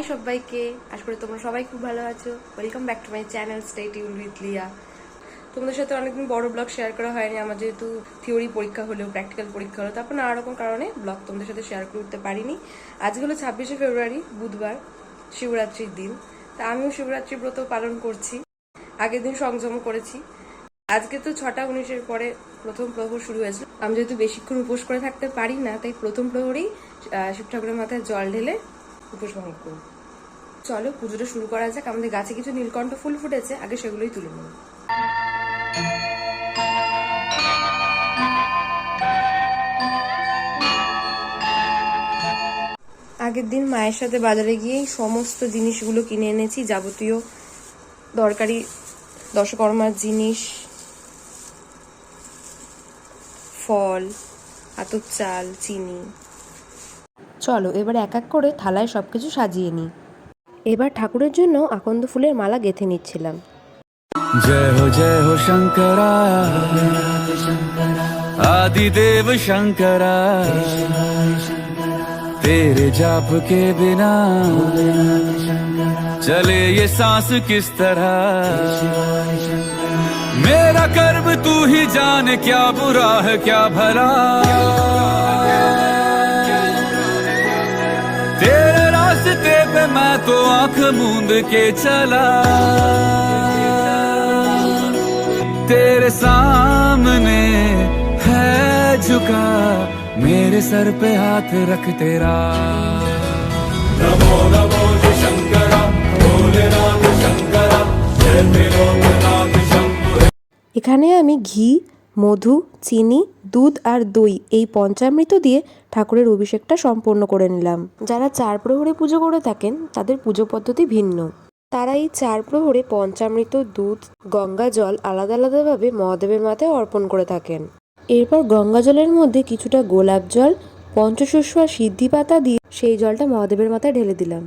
High সবাইকে। আশা করি তোমরা সবাই খুব ভালো আছো। Welcome back to my channel stay tune with Liya তোমাদের সাথে অনেকদিন বড় ব্লগ শেয়ার করা হয়নি। আমার যেহেতু থিওরি পরীক্ষা হলেও প্র্যাকটিক্যাল পরীক্ষা হলো তারপর নানা রকম কারণে ব্লগ তোমাদের সাথে শেয়ার করে উঠতে পারিনি। আজকে হলো ছাব্বিশে ফেব্রুয়ারি, বুধবার, শিবরাত্রির দিন। তা আমিও শিবরাত্রি ব্রত পালন করছি। আগের দিন সংযম করেছি। আজকে তো ছটা উনিশের পরে প্রথম প্রহর শুরু হয়েছে আমি যেহেতু বেশিক্ষণ উপোস করে থাকতে পারি না, তাই প্রথম প্রহরেই শিব ঠাকুরের মাথায় জল ঢেলে উপোস ভঙ্গ করব। চলো, পুজোটা শুরু করা যাক। আমাদের গাছে কিছু নীলকণ্ঠ ফুল ফুটেছে, আগে সেগুলোই তুলে নেব। আগের দিন মায়ের সাথে বাজারে গিয়েই সমস্ত জিনিসগুলো কিনে এনেছি, যাবতীয় দরকারি দশকর্মার জিনিস, ফল, আতপ চাল, চিনি। চলো এবার এক এক করে থালায় সবকিছু সাজিয়ে নিই এবার ঠাকুরের জন্য আকন্দ ফুলের মালা গেঁথে নিচ্ছিলাম जय हो जय हो शंकरा आदिदेव शंकरा तेरे जाप के बिना चले ये सांस किस तरह मेरा कर्म तू ही जान क्या बुरा है क्या भला रास्ते पे मैं तो आंख मूंद के चला तेरे सामने है झुका मेरे सर पे हाथ रख तेरा नमो नमो जय शंकरा भोलेनाथ शंकरा जय त्रिलोकनाथ शंभु এখানে আমি ঘি মধু, চিনি, দুধ আর দই এই পঞ্চামৃত দিয়ে ঠাকুরের অভিষেকটা সম্পন্ন করে নিলাম। যারা চার প্রহরে পুজো করে থাকেন, তাদের পুজো পদ্ধতি ভিন্ন। তারা এই চার প্রহরে পঞ্চামৃত, দুধ, গঙ্গা জল আলাদা আলাদাভাবে মহাদেবের মাথায় অর্পণ করে থাকেন। এরপর গঙ্গা জলের মধ্যে কিছুটা গোলাপ জল, পঞ্চশস্য আর সিদ্ধি পাতা দিয়ে সেই জলটা মহাদেবের মাথায় ঢেলে দিলাম।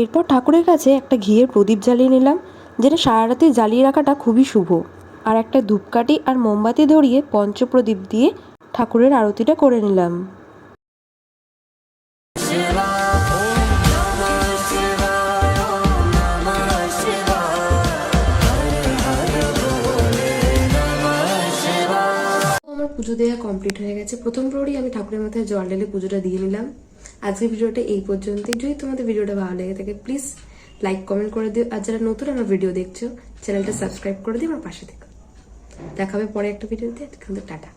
এরপর ঠাকুরের কাছে একটা ঘিয়ের প্রদীপ জ্বালিয়ে নিলাম, যেটা সারা রাতে জ্বালিয়ে রাখাটা খুবই শুভ। আর একটা ধূপকাঠি আর মোমবাতি ধরিয়ে পঞ্চপ্রদীপ দিয়ে ঠাকুরের আরতিটা করে নিলাম। পুজো দেওয়া কমপ্লিট হয়ে গেছে। প্রথম প্রহরই আমি ঠাকুরের মাথায় জল ঢেলে পুজোটা দিয়ে নিলাম। আজকের ভিডিওটা এই পর্যন্তই। যদি তোমাদের ভিডিওটা ভালো লেগে থাকে প্লিজ লাইক কমেন্ট করে দিও। আর যারা নতুন আমার ভিডিও দেখছ, চ্যানেলটা সাবস্ক্রাইব করে দিও আমার পাশে থেকো। দেখাবে পরে একটা ভিডিওতে। টাটা।